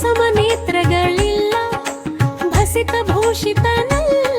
ಸಮನೇತ್ರಗಳಿಲ್ಲ ಭಸಿತ ಭೂಷಿತನಲ್ಲ.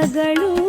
ತೆರೆದ